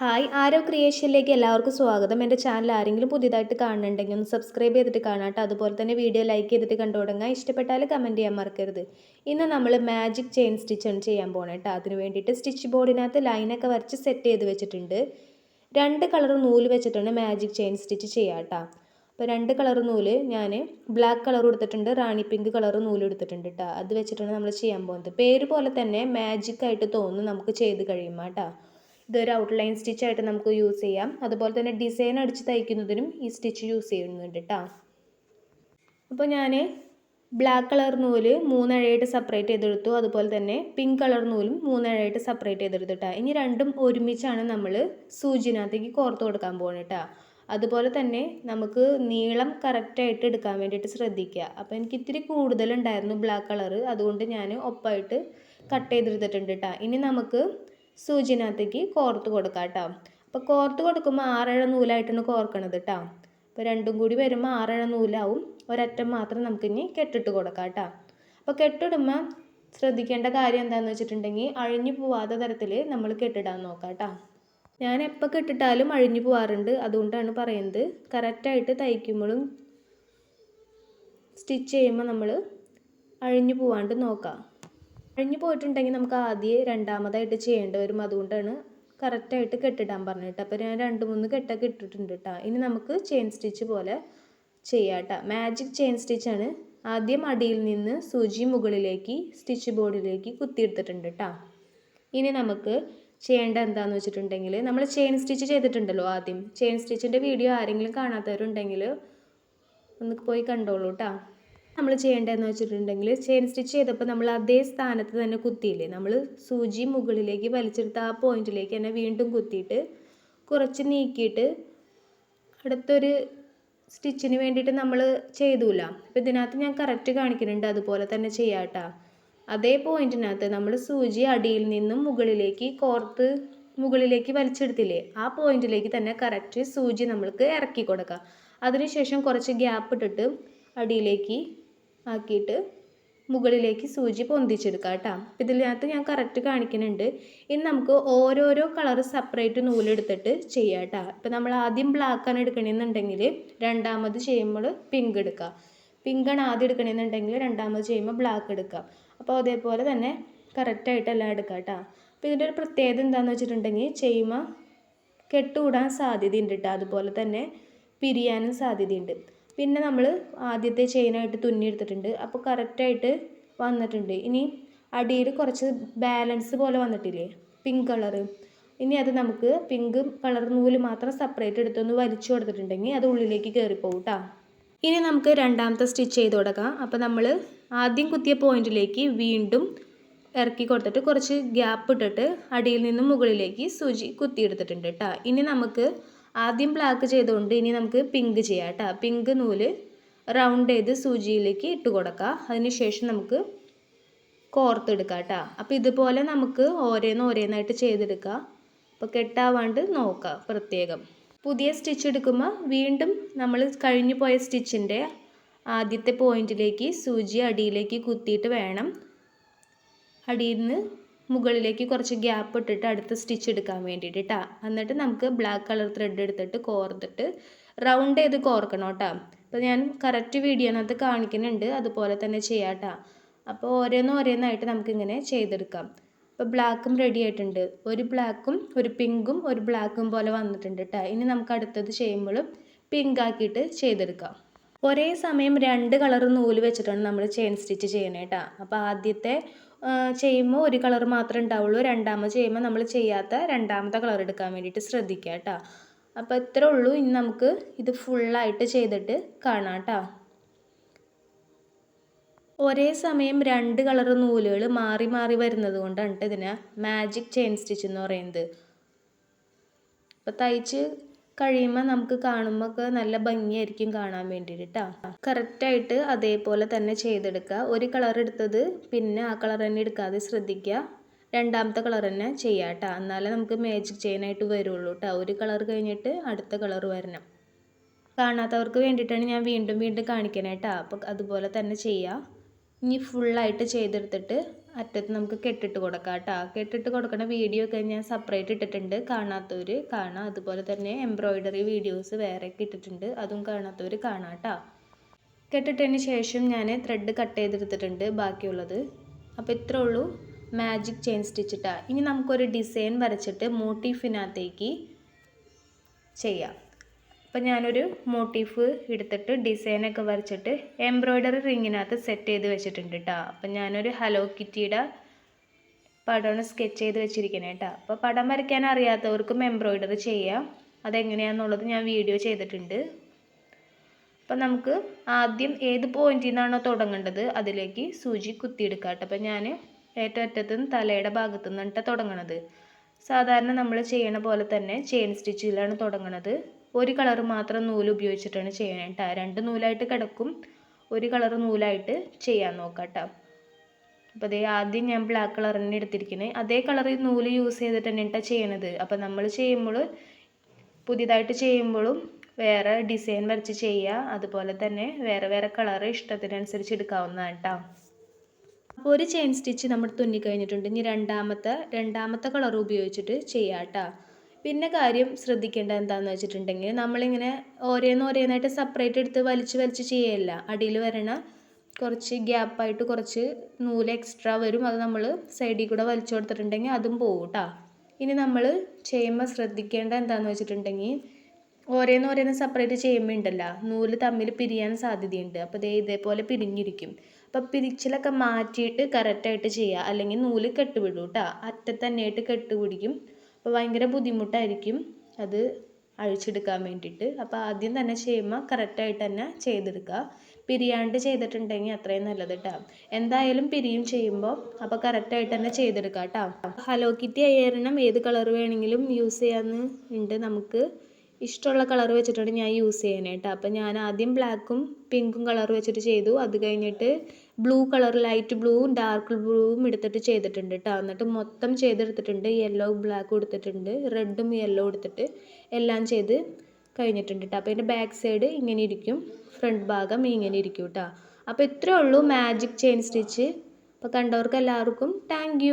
Hi ആരോ ക്രിയേഷനിലേക്ക് എല്ലാവർക്കും സ്വാഗതം. എന്റെ ചാനൽ ആരെങ്കിലും പുതിയതായിട്ട് കാണുന്നുണ്ടെങ്കിൽ ഒന്ന് സബ്സ്ക്രൈബ് ചെയ്തിട്ട് കാണാട്ടോ. അതുപോലെ തന്നെ വീഡിയോ ലൈക്ക് ചെയ്തിട്ട് കണ്ടു തുടങ്ങുക ഇഷ്ടപ്പെട്ടാൽ കമന്റ് ചെയ്യാൻ മറക്കരുത്. ഇന്ന് നമ്മൾ മാജിക് ചെയിൻ സ്റ്റിച്ചാണ് ചെയ്യാൻ പോകണം കേട്ടോ അതിന് വേണ്ടിയിട്ട് സ്റ്റിച്ച് ബോർഡിനകത്ത് ലൈനൊക്കെ വരച്ച് സെറ്റ് ചെയ്ത് വെച്ചിട്ടുണ്ട്. രണ്ട് കളർ നൂൽ വെച്ചിട്ടാണ് മാജിക് ചെയിൻ സ്റ്റിച്ച് ചെയ്യുക കേട്ടോ അപ്പോൾ രണ്ട് കളർ നൂൽ ഞാൻ ബ്ലാക്ക് കളർ എടുത്തിട്ടുണ്ട് റാണി പിങ്ക് കളർ നൂൽ എടുത്തിട്ടുണ്ട് കേട്ടോ അത് വെച്ചിട്ടാണ് നമ്മൾ ചെയ്യാൻ പോകുന്നത്. പേര് പോലെ തന്നെ മാജിക്കായിട്ട് തോന്നും നമുക്ക് ചെയ്ത് കഴിയുമ്പോൾ കേട്ടോ ഇതൊരു ഔട്ട്ലൈൻ സ്റ്റിച്ച് ആയിട്ട് നമുക്ക് യൂസ് ചെയ്യാം. അതുപോലെ തന്നെ ഡിസൈൻ അടിച്ച് തയ്ക്കുന്നതിനും ഈ സ്റ്റിച്ച് യൂസ് ചെയ്യുന്നുണ്ട് കേട്ടോ അപ്പോൾ ഞാൻ ബ്ലാക്ക് കളർ നൂൽ മൂന്നഴയായിട്ട് സെപ്പറേറ്റ് ചെയ്തെടുത്തു. അതുപോലെ തന്നെ പിങ്ക് കളർ നൂലും മൂന്നഴയായിട്ട് സെപ്പറേറ്റ് ചെയ്തെടുത്തു കേട്ടോ ഇനി രണ്ടും ഒരുമിച്ചാണ് നമ്മൾ സൂചിനകത്തേക്ക് കോർത്ത് കൊടുക്കാൻ പോകുന്നത് കേട്ടോ അതുപോലെ തന്നെ നമുക്ക് നീളം കറക്റ്റായിട്ട് എടുക്കാൻ വേണ്ടിയിട്ട് ശ്രദ്ധിക്കുക അപ്പോൾ എനിക്ക് ഇത്തിരി കൂടുതലുണ്ടായിരുന്നു ബ്ലാക്ക് കളർ അതുകൊണ്ട് ഞാൻ ഒപ്പായിട്ട് കട്ട് ചെയ്തെടുത്തിട്ടുണ്ട് കേട്ടോ ഇനി നമുക്ക് സൂചിനകത്തേക്ക് കോർത്ത് കൊടുക്കാം കേട്ടോ. അപ്പോൾ കോർത്ത് കൊടുക്കുമ്പോൾ ആറഴ നൂലായിട്ടാണ് കോർക്കണത് കേട്ടോ. അപ്പോൾ രണ്ടും കൂടി വരുമ്പോൾ ആറഴ നൂലാവും. ഒരറ്റം മാത്രം നമുക്കിനി കെട്ടിട്ട് കൊടുക്കാം കേട്ടോ. അപ്പോൾ കെട്ടിടുമ്പോൾ ശ്രദ്ധിക്കേണ്ട കാര്യം എന്താണെന്ന് വെച്ചിട്ടുണ്ടെങ്കിൽ അഴിഞ്ഞു പോവാത്ത തരത്തിൽ നമ്മൾ കെട്ടിടാൻ നോക്കാം കേട്ടോ. ഞാൻ എപ്പോൾ കെട്ടിട്ടാലും അഴിഞ്ഞു പോവാറുണ്ട്. അതുകൊണ്ടാണ് പറയുന്നത്. കറക്റ്റായിട്ട് തയ്ക്കുമ്പോഴും സ്റ്റിച്ച് ചെയ്യുമ്പോൾ നമ്മൾ അഴിഞ്ഞു പോവാണ്ട് നോക്കാം. അഴിഞ്ഞു പോയിട്ടുണ്ടെങ്കിൽ നമുക്ക് ആദ്യം രണ്ടാമതായിട്ട് ചെയ്യേണ്ടി വരും. അതുകൊണ്ടാണ് കറക്റ്റായിട്ട് കെട്ടിടാൻ പറഞ്ഞിട്ട് അപ്പോൾ ഞാൻ രണ്ട് മൂന്ന് കെട്ടൊക്കെ ഇട്ടിട്ടുണ്ട് കേട്ടോ. ഇനി നമുക്ക് ചെയിൻ സ്റ്റിച്ച് പോലെ ചെയ്യാം കേട്ടോ. മാജിക് ചെയിൻ സ്റ്റിച്ചാണ് ആദ്യം അടിയിൽ നിന്ന് സൂചി മുകളിലേക്ക് സ്റ്റിച്ച് ബോർഡിലേക്ക് കുത്തിയെടുത്തിട്ടുണ്ട് കേട്ടോ. ഇനി നമുക്ക് ചെയ്യേണ്ട എന്താണെന്ന് വെച്ചിട്ടുണ്ടെങ്കിൽ നമ്മൾ ചെയിൻ സ്റ്റിച്ച് ചെയ്തിട്ടുണ്ടല്ലോ ആദ്യം. ചെയിൻ സ്റ്റിച്ചിന്റെ വീഡിയോ ആരെങ്കിലും കാണാത്തവരുണ്ടെങ്കിൽ ഒന്ന് പോയി കണ്ടോളൂ കേട്ടോ. നമ്മൾ ചെയ്യേണ്ടതെന്ന് വെച്ചിട്ടുണ്ടെങ്കിൽ ചെയിൻ സ്റ്റിച്ച് ചെയ്തപ്പോൾ നമ്മൾ അതേ സ്ഥാനത്ത് തന്നെ കുത്തിയില്ലേ? നമ്മൾ സൂചി മുകളിലേക്ക് വലിച്ചെടുത്ത ആ പോയിന്റിലേക്ക് തന്നെ വീണ്ടും കുത്തിയിട്ട് കുറച്ച് നീക്കിയിട്ട് അടുത്തൊരു സ്റ്റിച്ചിന് വേണ്ടിയിട്ട് നമ്മൾ ചെയ്തൂല. അപ്പോൾ ഇതിനകത്ത് ഞാൻ കറക്റ്റ് കാണിക്കുന്നുണ്ട് അതുപോലെ തന്നെ ചെയ്യാട്ടോ അതേ പോയിന്റിനകത്ത് നമ്മൾ സൂചി അടിയിൽ നിന്നും മുകളിലേക്ക് കോർത്ത് മുകളിലേക്ക് വലിച്ചെടുത്തില്ലേ? ആ പോയിന്റിലേക്ക് തന്നെ കറക്റ്റ് സൂചി നമ്മൾക്ക് ഇറക്കി കൊടുക്കുക അതിനുശേഷം കുറച്ച് ഗ്യാപ്പ് ഇട്ടിട്ട് അടിയിലേക്ക് ആക്കിയിട്ട് മുകളിലേക്ക് സൂചി പൊന്തിച്ചെടുക്കാം കേട്ടോ. അപ്പം ഇതിനകത്ത് ഞാൻ കറക്റ്റ് കാണിക്കുന്നുണ്ട്. ഇനി നമുക്ക് ഓരോരോ കളർ സെപ്പറേറ്റ് നൂലെടുത്തിട്ട് ചെയ്യാം കേട്ടോ. ഇപ്പം നമ്മൾ ആദ്യം ബ്ലാക്കാണ് എടുക്കണമെന്നുണ്ടെങ്കിൽ രണ്ടാമത് ചെയ്യുമ്പോൾ പിങ്ക് എടുക്കുക പിങ്കാണ് ആദ്യം എടുക്കണമെന്നുണ്ടെങ്കിൽ രണ്ടാമത് ചെയ്യുമ്പോൾ ബ്ലാക്ക് എടുക്കാം. അപ്പോൾ അതേപോലെ തന്നെ കറക്റ്റായിട്ട് എല്ലാം എടുക്കാം കേട്ടോ. അപ്പോൾ ഇതിന്റെ ഒരു പ്രത്യേകത എന്താണെന്ന് വെച്ചിട്ടുണ്ടെങ്കിൽ ചെയ്യുമ്പോൾ കെട്ടുകൂടാൻ സാധ്യതയുണ്ട് കേട്ടോ. അതുപോലെ തന്നെ പിരിയാനും സാധ്യതയുണ്ട്. പിന്നെ നമ്മൾ ആദ്യത്തെ ചെയിനായിട്ട് തുന്നിയെടുത്തിട്ടുണ്ട് അപ്പോൾ കറക്റ്റായിട്ട് വന്നിട്ടുണ്ട്. ഇനി അടിയിൽ കുറച്ച് ബാലൻസ് പോലെ വന്നിട്ടില്ലേ? പിങ്ക് കളറ് ഇനി അത് നമുക്ക് പിങ്ക് കളർ നൂൽ മാത്രം സെപ്പറേറ്റ് എടുത്തൊന്ന് വലിച്ചു കൊടുത്തിട്ടുണ്ടെങ്കിൽ അത് ഉള്ളിലേക്ക് കയറിപ്പോകും കേട്ടോ ഇനി നമുക്ക് രണ്ടാമത്തെ സ്റ്റിച്ച് ചെയ്ത് കൊടുക്കാം. അപ്പോൾ നമ്മൾ ആദ്യം കുത്തിയ പോയിന്റിലേക്ക് വീണ്ടും ഇറക്കി കൊടുത്തിട്ട് കുറച്ച് ഗ്യാപ്പ് ഇട്ടിട്ട് അടിയിൽ നിന്നും മുകളിലേക്ക് സൂചി കുത്തിയെടുത്തിട്ടുണ്ട് കേട്ടോ ഇനി നമുക്ക് ആദ്യം ബ്ലാക്ക് ചെയ്തുകൊണ്ട് ഇനി നമുക്ക് പിങ്ക് ചെയ്യാം കേട്ടോ പിങ്ക് നൂൽ റൗണ്ട് ചെയ്ത് സൂചിയിലേക്ക് ഇട്ട് കൊടുക്കുക അതിനുശേഷം നമുക്ക് കോർത്തെടുക്കാം കേട്ടോ അപ്പോൾ ഇതുപോലെ നമുക്ക് ഓരോന്ന് ഓരോന്നായിട്ട് ചെയ്തെടുക്കുക അപ്പോൾ കെട്ടാവാണ്ട് നോക്കുക പ്രത്യേകം. പുതിയ സ്റ്റിച്ച് എടുക്കുമ്പോൾ വീണ്ടും നമ്മൾ കഴിഞ്ഞു പോയ സ്റ്റിച്ചിന്റെ ആദ്യത്തെ പോയിന്റിലേക്ക് സൂചി അടിയിലേക്ക് കുത്തിയിട്ട് വേണം. അടിയിൽ നിന്ന് മുകളിലേക്ക് കുറച്ച് ഗ്യാപ്പ് ഇട്ടിട്ട് അടുത്ത സ്റ്റിച്ച് എടുക്കാൻ വേണ്ടിയിട്ട് കേട്ടോ എന്നിട്ട് നമുക്ക് ബ്ലാക്ക് കളർ ത്രെഡ് എടുത്തിട്ട് കോർത്തിട്ട് റൗണ്ട് ചെയ്ത് കോർക്കണം കേട്ടോ അപ്പോൾ ഞാൻ കറക്റ്റ് വീഡിയോനകത്ത് കാണിക്കുന്നുണ്ട്. അതുപോലെ തന്നെ ചെയ്യാം കേട്ടോ അപ്പോൾ ഓരോന്ന് ഓരോന്നായിട്ട് നമുക്കിങ്ങനെ ചെയ്തെടുക്കാം. ഇപ്പോൾ ബ്ലാക്കും റെഡി ആയിട്ടുണ്ട്. ഒരു ബ്ലാക്കും ഒരു പിങ്കും ഒരു ബ്ലാക്കും പോലെ വന്നിട്ടുണ്ട് കേട്ടോ ഇനി നമുക്ക് അടുത്തത് ചെയ്യുമ്പോഴും പിങ്ക് ആക്കിയിട്ട് ചെയ്തെടുക്കാം. ഒരേ സമയം രണ്ട് കളർ നൂൽ വെച്ചിട്ടാണ് നമ്മൾ ചെയിൻ സ്റ്റിച്ച് ചെയ്യണേ കേട്ടോ അപ്പോൾ ആദ്യത്തെ ചെയ്യുമ്പോൾ ഒരു കളർ മാത്രമേ ഉണ്ടാവുള്ളൂ. രണ്ടാമത് ചെയ്യുമ്പോൾ നമ്മൾ ചെയ്യാത്ത രണ്ടാമത്തെ കളർ എടുക്കാൻ വേണ്ടിയിട്ട് ശ്രദ്ധിക്കുക കേട്ടോ. അപ്പോൾ ഇത്രേ ഉള്ളൂ. ഇനി നമുക്ക് ഇത് ഫുള്ളായിട്ട് ചെയ്തിട്ട് കാണാം കേട്ടോ. ഒരേ സമയം രണ്ട് കളർ നൂലുകൾ മാറി മാറി വരുന്നത് കൊണ്ടാണ് ഇതിനെ മാജിക് ചെയിൻ സ്റ്റിച്ച് എന്ന് പറയുന്നത്. അപ്പോൾ തയ്ച്ച് കഴിയുമ്പോൾ നമുക്ക് കാണുമ്പോൾ ഒക്കെ നല്ല ഭംഗിയായിരിക്കും കാണാൻ വേണ്ടിയിട്ട് കേട്ടോ കറക്റ്റായിട്ട് അതേപോലെ തന്നെ ചെയ്തെടുക്കുക ഒരു കളർ എടുത്തത് പിന്നെ ആ കളർ തന്നെ എടുക്കാതെ ശ്രദ്ധിക്കുക രണ്ടാമത്തെ കളർ തന്നെ ചെയ്യാം കേട്ടോ എന്നാലേ നമുക്ക് മാജിക് ചെയിനായിട്ട് വരുള്ളൂ കേട്ടോ ഒരു കളർ കഴിഞ്ഞിട്ട് അടുത്ത കളർ വരണം. കാണാത്തവർക്ക് വേണ്ടിയിട്ടാണ് ഞാൻ വീണ്ടും വീണ്ടും കാണിക്കണേ കേട്ടോ അപ്പോൾ അതുപോലെ തന്നെ ചെയ്യുക ഇനി ഫുള്ളായിട്ട് ചെയ്തെടുത്തിട്ട് അറ്റത്ത് നമുക്ക് കെട്ടിട്ട് കൊടുക്കാം കേട്ടോ. കെട്ടിട്ട് കൊടുക്കുന്ന വീഡിയോ ഒക്കെ ഞാൻ സെപ്പറേറ്റ് ഇട്ടിട്ടുണ്ട്. കാണാത്തവർ കാണാം. അതുപോലെ തന്നെ എംബ്രോയിഡറി വീഡിയോസ് വേറെ ഇട്ടിട്ടുണ്ട്. അതും കാണാത്തവർ കാണാം കേട്ടോ. കെട്ടിട്ടതിന് ശേഷം ഞാൻ ത്രെഡ് കട്ട് ചെയ്തെടുത്തിട്ടുണ്ട് ബാക്കിയുള്ളത്. അപ്പോൾ ഇത്രേ ഉള്ളൂ. മാജിക് ചെയിൻ സ്റ്റിച്ചിട്ടാണ് ഇനി നമുക്കൊരു ഡിസൈൻ വരച്ചിട്ട് മോട്ടീഫിനകത്തേക്ക് ചെയ്യാം. അപ്പം ഞാനൊരു മോട്ടീഫ് എടുത്തിട്ട് ഡിസൈനൊക്കെ വരച്ചിട്ട് എംബ്രോയ്ഡറി റിങ്ങിനകത്ത് സെറ്റ് ചെയ്ത് വെച്ചിട്ടുണ്ട് കേട്ടോ അപ്പം ഞാനൊരു ഹലോ കിറ്റിയുടെ പടമാണ് സ്കെച്ച് ചെയ്ത് വെച്ചിരിക്കുന്നത് കേട്ടോ അപ്പോൾ പടം വരയ്ക്കാൻ അറിയാത്തവർക്കും എംബ്രോയ്ഡറി ചെയ്യാം. അതെങ്ങനെയാണെന്നുള്ളത് ഞാൻ വീഡിയോ ചെയ്തിട്ടുണ്ട്. അപ്പം നമുക്ക് ആദ്യം ഏത് പോയിന്റിൽ നിന്നാണോ തുടങ്ങേണ്ടത് അതിലേക്ക് സൂചി കുത്തിയെടുക്കാം കേട്ടോ അപ്പം ഞാൻ ഏറ്റവും അറ്റത്ത് നിന്ന് തലയുടെ ഭാഗത്തു തുടങ്ങണത്. സാധാരണ നമ്മൾ ചെയ്യണ പോലെ തന്നെ ചെയിൻ സ്റ്റിച്ചിലാണ് തുടങ്ങണത്. ഒരു കളർ മാത്രം നൂൽ ഉപയോഗിച്ചിട്ടാണ് ചെയ്യണത് കേട്ടോ രണ്ട് നൂലായിട്ട് കിടക്കും. ഒരു കളർ നൂലായിട്ട് ചെയ്യാൻ നോക്കാം കേട്ടോ അപ്പോൾ അതേ ആദ്യം ഞാൻ ബ്ലാക്ക് കളർ തന്നെ എടുത്തിരിക്കുന്നത് അതേ കളർ നൂൽ യൂസ് ചെയ്തിട്ട് കേട്ടോ ചെയ്യണത്. അപ്പോൾ നമ്മൾ ചെയ്യുമ്പോൾ പുതിയതായിട്ട് ചെയ്യുമ്പോഴും വേറെ ഡിസൈൻ വരച്ച് ചെയ്യുക അതുപോലെ തന്നെ വേറെ വേറെ കളർ ഇഷ്ടത്തിനനുസരിച്ച് എടുക്കാവുന്നതാണ് കേട്ടോ അപ്പോൾ ഒരു ചെയിൻ സ്റ്റിച്ച് നമ്മൾ തുന്നി കഴിഞ്ഞിട്ടുണ്ട് ഇനി രണ്ടാമത്തെ രണ്ടാമത്തെ കളർ ഉപയോഗിച്ചിട്ട് ചെയ്യാം കേട്ടോ പിന്നെ കാര്യം ശ്രദ്ധിക്കേണ്ട എന്താണെന്ന് വെച്ചിട്ടുണ്ടെങ്കിൽ നമ്മളിങ്ങനെ ഓരോന്ന് ഓരോന്നായിട്ട് സെപ്പറേറ്റ് എടുത്ത് വലിച്ച് വലിച്ച് ചെയ്യല്ല. അടിയിൽ വരണ കുറച്ച് ഗ്യാപ്പായിട്ട് കുറച്ച് നൂൽ എക്സ്ട്രാ വരും. അത് നമ്മൾ സൈഡിൽ കൂടെ വലിച്ചു കൊടുത്തിട്ടുണ്ടെങ്കിൽ അതും പോകും കേട്ടോ ഇനി നമ്മൾ ചെയ്യുമ്പോൾ ശ്രദ്ധിക്കേണ്ട എന്താണെന്ന് വെച്ചിട്ടുണ്ടെങ്കിൽ ഓരോന്ന് ഓരോന്ന് സെപ്പറേറ്റ് ചെയ്യുമ്പോൾ ഉണ്ടല്ലോ നൂൽ തമ്മിൽ പിരിയാൻ സാധ്യതയുണ്ട്. അപ്പോൾ ദേ ഇതേപോലെ പിരിഞ്ഞിരിക്കും. അപ്പോൾ പിരിച്ചിലൊക്കെ മാറ്റിയിട്ട് കറക്റ്റായിട്ട് ചെയ്യുക. അല്ലെങ്കിൽ നൂൽ കെട്ടുപിടും കേട്ടോ അറ്റത്ത് തന്നെയായിട്ട് കെട്ടുപിടിക്കും. അപ്പോൾ ഭയങ്കര ബുദ്ധിമുട്ടായിരിക്കും അത് അഴിച്ചെടുക്കാൻ വേണ്ടിയിട്ട്. അപ്പോൾ ആദ്യം തന്നെ ചെയ്യുമ്പോൾ കറക്റ്റായിട്ട് തന്നെ ചെയ്തെടുക്കുക പിരിയാണ്ട് ചെയ്തിട്ടുണ്ടെങ്കിൽ അത്രയും നല്ലത് കേട്ടോ എന്തായാലും പിരിയും ചെയ്യുമ്പോൾ അപ്പോൾ കറക്റ്റായിട്ട് തന്നെ ചെയ്തെടുക്കുക കേട്ടോ ഹലോ കിറ്റി അയ്യരണം ഏത് കളർ വേണമെങ്കിലും യൂസ് ചെയ്യാമെന്ന് ഉണ്ട് നമുക്ക് ഇഷ്ടമുള്ള കളർ വെച്ചിട്ടാണ് ഞാൻ യൂസ് ചെയ്യണേ കേട്ടോ അപ്പോൾ ഞാൻ ആദ്യം ബ്ലാക്കും പിങ്കും കളർ വെച്ചിട്ട് ചെയ്തു. അത് കഴിഞ്ഞിട്ട് ബ്ലൂ കളർ ലൈറ്റ് ബ്ലൂവും ഡാർക്ക് ബ്ലൂവും എടുത്തിട്ട് ചെയ്തിട്ടുണ്ട് കേട്ടോ എന്നിട്ട് മൊത്തം ചെയ്തെടുത്തിട്ടുണ്ട് യെല്ലോ ബ്ലാക്കും എടുത്തിട്ടുണ്ട് റെഡും യെല്ലോ എടുത്തിട്ട് എല്ലാം ചെയ്ത് കഴിഞ്ഞിട്ടുണ്ട് കേട്ടോ അപ്പോൾ ബാക്ക് സൈഡ് ഇങ്ങനെ ഇരിക്കും ഫ്രണ്ട് ഭാഗം ഇങ്ങനെ ഇരിക്കും കേട്ടോ അപ്പോൾ ഇത്രയേ ഉള്ളൂ മാജിക് ചെയിൻ സ്റ്റിച്ച്. അപ്പോൾ കണ്ടവർക്ക് എല്ലാവർക്കും താങ്ക്